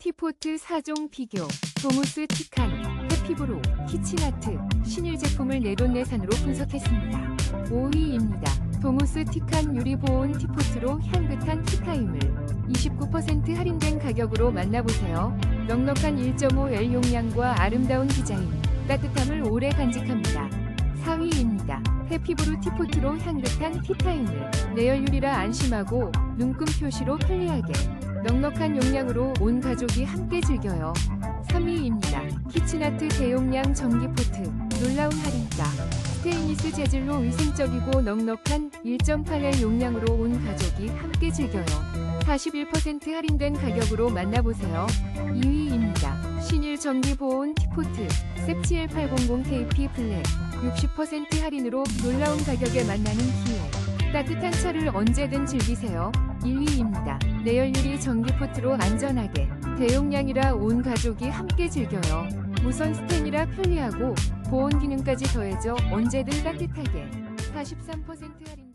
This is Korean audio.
티포트 4종 비교, 도무스 티칸, 해피브로, 키친아트, 신일 제품을 내돈내산으로 분석했습니다. 5위입니다. 도무스 티칸 유리보온 티포트로 향긋한 티타임을 29% 할인된 가격으로 만나보세요. 넉넉한 1.5L 용량과 아름다운 디자인, 따뜻함을 오래 간직합니다. 4위입니다. 해피브루 티포트로 향긋한 티타임을 내열유리라 안심하고 눈금 표시로 편리하게 넉넉한 용량으로 온 가족이 함께 즐겨요. 3위입니다. 키친아트 대용량 전기포트 놀라운 할인가 스테인리스 재질로 위생적이고 넉넉한 1.8L 용량으로 온 가족이 함께 즐겨요. 41% 할인된 가격으로 만나보세요. 2위입니다. 신일 전기 보온 티포트 셉치엘 800KP 블랙 60% 할인으로 놀라운 가격에 만나는 기회. 따뜻한 차를 언제든 즐기세요. 1위입니다. 내열유리 전기포트로 안전하게 대용량이라 온 가족이 함께 즐겨요. 무선 스텐이라 편리하고 보온 기능까지 더해져 언제든 따뜻하게 43% 할인